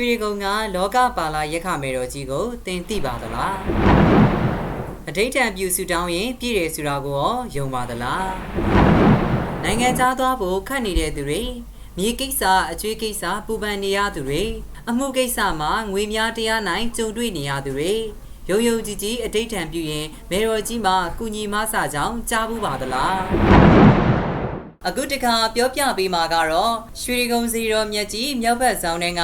ရွှေကုံကလောကပါလာရက်ခမေတော်ကြီးကိုသင်သိပါသလားအဋိဋ္ဌံပြုစုတောင်းရင်ပြည့်တယ်ဆိုတာကိုရောယုံပါသလားနိုင်ငံသားသွားဖို့ခတ်နေတဲ့သူတွေမြေကိစ္စအကျွေးကိစ္စပူပန်နေရသူတွေအမှုကိစ္စမှာငွေများတရားနိုင်ကြုံတွေ့နေရသူတွေရုံရုံကြည်ကြည်အဋိဋ္ဌံပြုရင်မေတော်ကြီးမှာကုညီမဆကြောင်းကြားဘူးပါသလား အခုတခါပြောပြပေးမှာကတော့ရွှေကုံစီတော်မြတ်ကြီးမြောက်ဘက်ဆောင်တဲ့က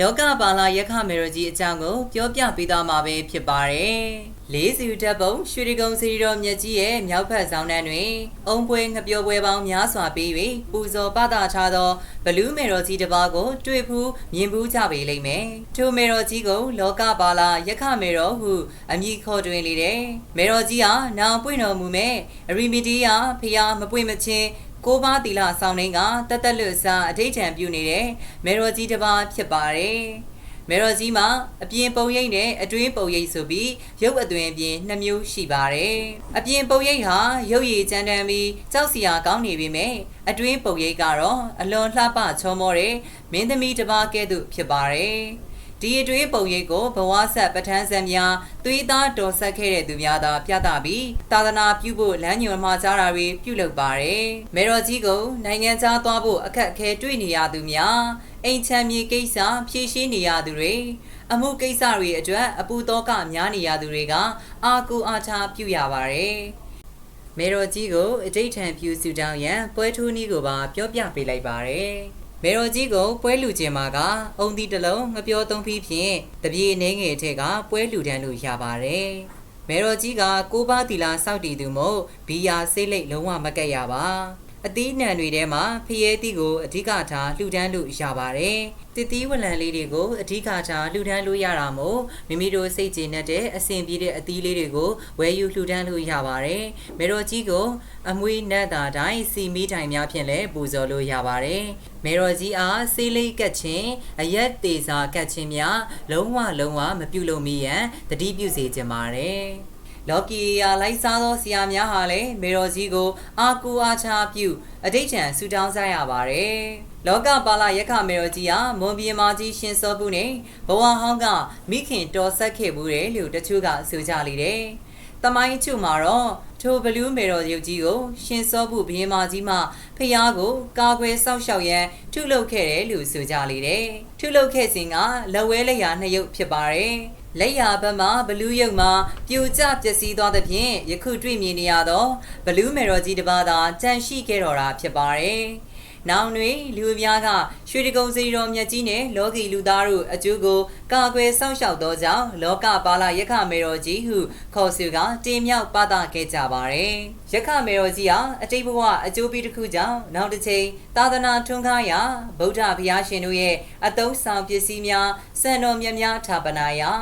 လောကပါလာယက္ခမေရကြီးအကြောင်းကိုပြောပြပေးသွားမှာပဲဖြစ်ပါတယ်။လေးစီတပ်ပုံရွှေကုံစီတော်မြတ်ကြီးရဲ့မြောက်ဘက်ဆောင်တဲ့တွင်အုံပွဲငပြောပွဲပေါင်းများစွာပြီးပြီးပူဇော်ပသထားသောဘလူးမေတော်ကြီးတစ်ပါးကိုတွေ့ဖူးမြင်ဖူးကြပေလိမ့်မယ်။ထိုမေတော်ကြီးကိုလောကပါလာယက္ခမေတော်ဟုအမည်ခေါ်တွင်လေတယ်။မေတော်ကြီးဟာနောင်ပွင့်တော်မူမဲ့အရိမီတီယာဖျားမပွင့်မချင်း ကိုပါတီလာဆောင်နှင်းကတက်တက်လွတ်စားအထိတ်ထံပြုနေတဲ့မေရော်ကြီးတစ်ပါးဖြစ်ပါတယ်။မေရော်ကြီးမှာအပြင်ပုံရိပ်နဲ့အတွင်းပုံရိပ်ဆိုပြီးရုပ်အသွင်အပြင်နှစ်မျိုးရှိပါတယ်။အပြင်ပုံရိပ်ဟာရုပ်ရည်ကြမ်းတမ်းပြီးကြောက်စရာကောင်းနေပေမဲ့အတွင်းပုံရိပ်ကတော့အလွန်လှပချောမောတဲ့မင်းသမီးတစ်ပါးကဲ့သို့ဖြစ်ပါတယ်။ ဒီအတွင်းပုံရိပ်ကိုဘဝဆက်ပဋ္ဌာန်းဆက်များသွေးသားတော်ဆက်ခဲ့တဲ့သူများသာပြသပြီးသာသနာပြုဖို့လမ်းညွှန်မှာကြားတာတွေပြုလုပ်ပါတယ်။မေတော်ကြီးကနိုင်ငံခြားသွားဖို့အခက်အခဲတွေ့နေရသူများအိမ်ချမ်းမြေကိစ္စဖြည့်ရှင်းနေရသူတွေအမှုကိစ္စတွေအတွက်အပူသောကများနေရသူတွေကအာကူအားထားပြုရပါတယ်။မေတော်ကြီးကိုအဋိဋ္ဌံပြုစုတောင်းရန်ပွဲထိုးနည်းကိုပါပြောပြပေးလိုက်ပါတယ်။ မေတော်ကြီးကိုပွဲလူခြင်းမှာကအုံဒီတစ်လုံးငပြောသုံးပြီးဖြင့်တပြေနေငယ်ထက်ကပွဲလူတန်းလို့ရပါတယ်။မေတော်ကြီးကကိုးပါးတီလာစောက်တည်သူမို့ဘီယာဆေးလိတ်လုံးဝမကက်ရပါ။ အသီးနှံတွေထဲမှာဖျဲသီးကိုအဓိကထားလှူဒန်းလို့ရပါတယ်။တစ်သီးဝလံလေးတွေကိုအဓိကထားလှူဒန်းလို့ရတာမို့မိမိတို့စိတ်ကြည်နဲ့တဲ့အဆင်ပြေတဲ့အသီးလေးတွေကိုဝယ်ယူလှူဒန်းလို့ရပါတယ်။မေတော်ကြီးကိုအမွေးနတ်တာတိုင်းစီမီတိုင်များဖြင့်လည်းပူဇော်လို့ရပါတယ်။မေတော်ကြီးအားဆေးလေးကတ်ခြင်းအရက်သေးစာကတ်ခြင်းများလုံးဝလုံးဝမပြုလုပ်မိရန်တတိပြုစေခြင်းပါတယ်။ လော်ကီယာလိုက်စားသောဆရာများဟာလည်းမေတော်ကြီးကိုအာကူအားချပြုအဋိဋ္ဌံဆူတောင်းကြရပါတယ်။လောကပါလာယက္ခမေတော်ကြီးဟာမွန်ပြေမာကြီးရှင်စောပုနဲ့ဘဝဟောင်းကမိခင်တော်ဆက်ခဲ့မှုတယ်လို့တချို့ကဆိုကြလေတယ်။တမိုင်းချုမှာတော့ထိုဘလူးမေတော်ရုပ်ကြီးကိုရှင်စောပုဘီမာကြီးမှဖျားကိုကာကွယ်စောင့်ရှောက်ရန်ထုလုပ်ခဲ့တယ်လို့ဆိုကြလေတယ်။ထုလုပ်ခဲ့စဉ်ကလက်ဝဲလက်ရာနှစ်ရုပ်ဖြစ်ပါတယ်။ လက်ရာဘက်မှဘလူးရုပ်မှာပြိုကျပျက်စီးသွားသဖြင့်ယခုတွေ့မြင်နေရသောဘလူးမေတော်ကြီးတစ်ပါးသာကြန့်ရှိခဲ့တော်တာဖြစ်ပါတယ်။နောင်တွင်လူအများကရွှေတကုံစီတော်မြတ်ကြီးနဲ့လောကီလူသားတို့အကျိုးကိုကာကွယ်စောင့်ရှောက်သောကြောင့်လောကပါလာယက္ခမေတော်ကြီးဟုခေါ်ဆိုကတင်မြောက်ပသခဲ့ကြပါတယ်။ယက္ခမေတော်ကြီးဟာအတိတ်ဘဝအကျိုးပေးတစ်ခုကြောင့်နောက်တစ်ချိန်သာသနာထွန်းကားရာဗုဒ္ဓဘုရားရှင်တို့ရဲ့အသုံးဆောင်ပစ္စည်းများစံတော်မြတ်များဌာပနာရာ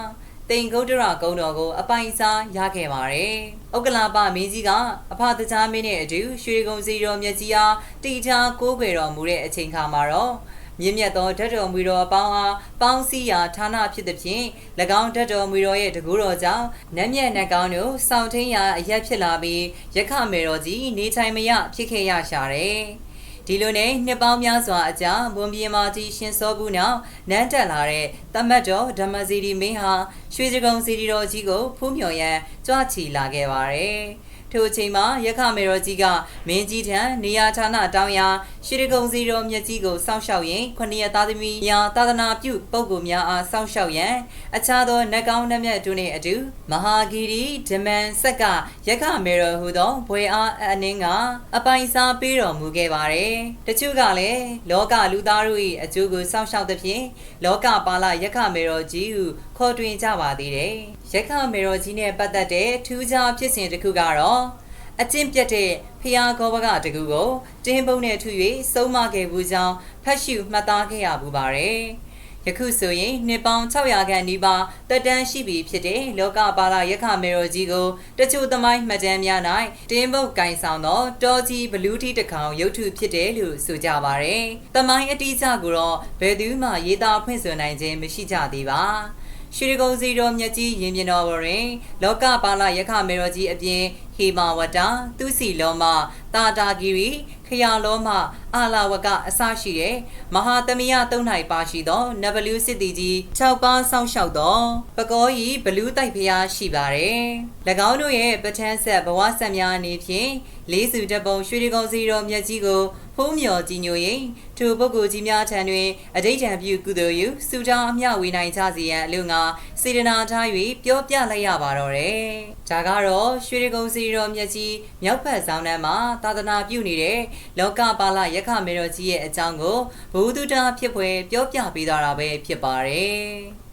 တိန်ဂုတ်တရကုံတော်ကိုအပိုင်စားရခဲ့ပါတယ်။ဥက္ကလာပမင်းကြီးကအဖတကြားမင်းနဲ့အတူရွှေကုံစီတော်မြတ်ကြီးအားတီချာကိုးကွယ်တော်မူတဲ့အချိန်ခါမှာတော့မြင့်မြတ်သောဓာတ်တော်မူတော်အပေါင်းအားပေါင်းစည်းရာဌာနဖြစ်သည်ဖြင့်၎င်းဓာတ်တော်မူတော်ရဲ့တကူတော်ကြောင့်နတ်မြတ်နတ်ကောင်းတို့စောင့်ထင်းရာအရက်ဖြစ်လာပြီးရခမေတော်ကြီးနေထိုင်မရဖြစ်ခဲ့ရရှာတယ်။ ဒီလိုနဲ့နှစ်ပေါင်းများစွာအကြာမွန်ပြေမာကြီးရှင်စောဘူးနောက်နန်းတက်လာတဲ့တမတ်တော်ဓမ္မစီရီမင်းဟာရွှေစကုံစီရီတော်ကြီးကိုဖူးမြော်ရန်ကြွချီလာခဲ့ပါတယ်။ ထိုအချိန်မှာရခမေတော်ကြီးကမင်းကြီးထံနေရာဌာနတောင်းရာရွှေကုံစီတော်မြတ်ကြီးကိုစောင့်ရှောက်ရင်ခொနည်းသားသမီးများသာသနာပြုပုဂ္ဂိုလ်များအားစောင့်ရှောက်ရန်အခြားသောနတ်ကောင်းနတ်မြတ်တို့နှင့်အတူမဟာဂီရီဓမ္မန်ဆက်ကရခမေတော်ဟူသောဘွေအားအနှင်းကအပိုင်စားပေးတော်မူခဲ့ပါတယ်။တချို့ကလည်းလောကလူသားတို့၏အကျိုးကိုစောင့်ရှောက်သဖြင့်လောကပါလရခမေတော်ကြီးဟုခေါ်တွင်ကြပါသေးတယ်။ရခမေတော်ကြီးနဲ့ပတ်သက်တဲ့ထူးခြားဖြစ်စဉ်တစ်ခုကတော့ အကျင့်ပြတ်တဲ့ဖျားကောဘကတကူကိုတင်းပုံးနဲ့ထူ၍ဆုံးမခဲ့ဘူးကြောင်းဖတ်ရှုမှတ်သားခဲ့ရပူပါတယ်။ယခုဆိုရင်နှစ်ပေါင်း600ခန့်နီးပါးတက်တန်းရှိပြီဖြစ်တဲ့လောကပါလာရခမေရောကြီးကိုတချို့သမိုင်းမှတ်တမ်းများ၌တင်းပုတ်ကင်ဆောင်သောတောကြီးဘလူးထီတစ်ကောင်ရုပ်ထုဖြစ်တယ်လို့ဆိုကြပါရယ်။သမိုင်းအတိအကျကိုတော့ဘယ်သူမှရေးသားဖွင့်ဆိုနိုင်ခြင်းမရှိကြသေးပါ။ ရွှေကုံစီတော်မြတ်ကြီးရင်ပြင်တော်တွင် လောကပါလယက္ခမေတော်ကြီးအပြင်ဟေမာဝတ္တသူစီလောမတာတာဂီရီခရလောမအာလာဝကအစရှိတဲ့မဟာသမယသုံးနိုင်ပါရှိသောနဗလူစစ်တီကြီး6ပါးစောင့်ရှောက်သောပကောဤဘလူးတိုက်ဖျားရှိပါတယ်၎င်းတို့ရဲ့ပဋ္ဌာန်းဆက်ဘဝဆက်များအနေဖြင့်လေးစုတပုံရွှေကုံစီတော်မြတ်ကြီးကို ဖုံးမြော်ကြီးညိုရင်ထိုပုဂ္ဂိုလ်ကြီးများထံတွင်အဋိဋ္ဌံပြုကုသိုလ်ယူစုတောင်းအမျှဝေနိုင်ကြစေရန်အလို့ငါစေတနာထား၍ပြောပြလိုက်ရပါတော့တယ်။ဒါကတော့ရွှေကုံစီတော်မြတ်ကြီးမြောက်ဖက်ဆောင်တန်းမှာသာသနာပြုနေတဲ့လောကပါလယက္ခမေတော်ကြီးရဲ့အကြောင်းကိုဘုဒ္ဓတာဖြစ်ဖွယ်ပြောပြပေးသွားတာပဲဖြစ်ပါတယ်။